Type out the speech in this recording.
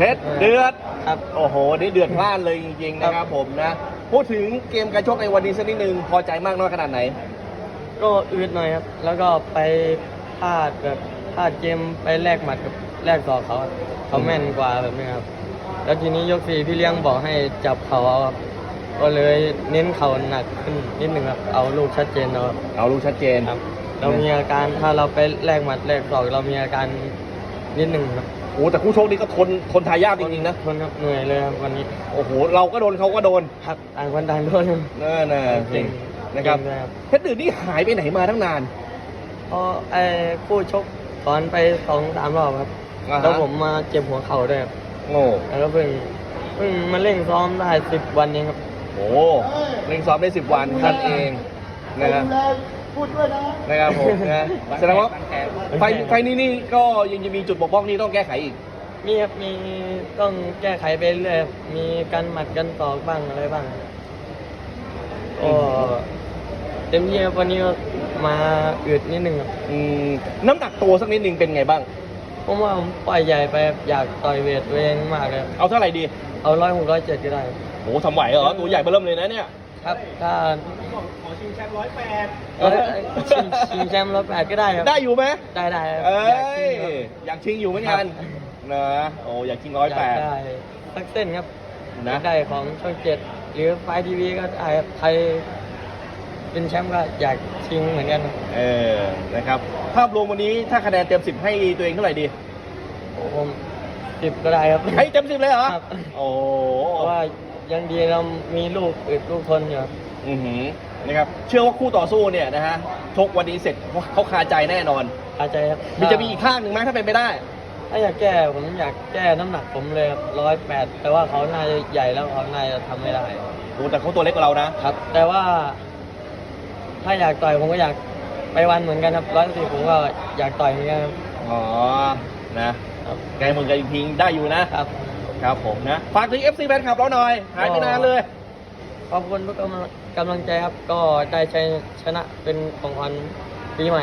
เพชรเดือดครับ โอ้โหนี่เดือดพล่านเลยจริงๆนะครับผมนะ พูดถึงเกมการชกในวันนี้สักนิดนึงพอใจมากน้อยขนาดไหน ก็อืดหน่อยครับ แล้วก็ไปพลาดแบบพลาดเกมไปแลกหมัดกับแลกต่อเขาครับเขาแม่นกว่าแบบนี้ครับ แล้วทีนี้ยกสี่พี่เลี้ยงบอกให้จับเขาเอาครับก็เลยเน้นเขาหนักขึ้นนิดหนึ่งครับ เอาลูกชัดเจนเอาครับเอารู้ชัดเจน ครับ เรามีอาการถ้าเราไปแลกหมัดแลกศอกเรามีอาการ นิดหนึ่งครับโอ้แต่คู่ชกนี่ก็ทนทนทายากจริงๆนะทนครับเหนื่อยเลยครับวันนี้โอ้โหเราก็โดนเขาก็โดนครับต่างคนต่างโดนครับนั่นน่ะเก่งนะครับเก่งด้วยครับเพชรเดือดนี่หายไปไหนมาตั้งนานเพราะไอ้คู่ชกสอนไปสองสามรอบครับอ่าฮะแล้วผมมาเจ็บหัวเข่าด้วยครับโง่แล้วก็เพิ่งเพิ่งมาเล่นซ้อมได้สิบวันเองครับโอ้เล่นซ้อมได้สิบวันท่านเองนะครับนะครับผมนะแสดงว่า ไฟไฟนี้นี่ก็ยังจะมีจุดบกพร่องที่ต้องแก้ไขอีก มีครับมีต้องแก้ไขไปเรื่อยครับมีการหมัดกันตอกบ้างอะไรบ้างก็เต็มที่ครับวันนี้ก็มาอืดนิดนึงครับอืมน้ำหนักตัวสักนิดนึงเป็นไงบ้าง ผมว่าผมปล่อยใหญ่ไปครับอยากต่อยเวทตัวเองมากเลยครับเอาเท่าไหร่ดีเอาร้อยหกร้อยเจ็ดก็ได้ครับโอ้ทำไหวเหรอตัวใหญ่เบิ่มเลยนะเนี่ย ครับถ้าขอชิงแชมป์ร้อยแปดเอ้ยชิงชิงแชมป์ร้อยแปดก็ได้ครับได้อยู่ไหมได้ได้ครับเอ้อยากชิงครับยอยากชิงอยู่เหมือนกันนะโอ้อยากชิงร้อยแปดากได้สักเส้นครับนะได้ของช่องเจ็ดหรือไฟทีวีก็ได้ครับใครเป็นแชมป์ก็อยากชิงเหมือนกันครับเออนะครับ ภาพรวมวันนี้ถ้าคะแนนเต็มสิบให้ตัวเองเท่าไหร่ดีผมสิบก็ได้ครับให้เต็มสิบเลยเหรอครับโอ้เพราะว่า ยังดีเรามีลูกอึดลูกทนอยู่ครับอือหือนะครับเชื่อว่าคู่ต่อสู้เนี่ยนะฮะชกวันนี้เสร็จเขาคาใจแน่นอนอาใจครับมีจะมีอีกข้างหนึ่งไหมถ้าเป็นไปได้ ถ้าอยากแก้ผมอยากแก้น้ำหนักผมเลยครับร้อยแปดแต่ว่าเขาน่าจะใหญ่แล้วเขาน่าจะทำไม่ได้ โอ้แต่เขาตัวเล็กกว่าเรานะครับ แต่ว่า ถ้าอยากต่อยผมก็อยากไปวันเหมือนกันครับร้อยสี่ผมก็อยากต่อยเหมือนกันครับอ๋อนะครับไกลมือกันอีกทีได้อยู่นะครับ ครับผมนะฝากถึง FC แฟนคลับเราหน่อย หายไปนานเลย ขอบคุณทุกกำลังกำลังใจครับ ก็ได้ชัยชนะเป็นของขวัญปีใหม่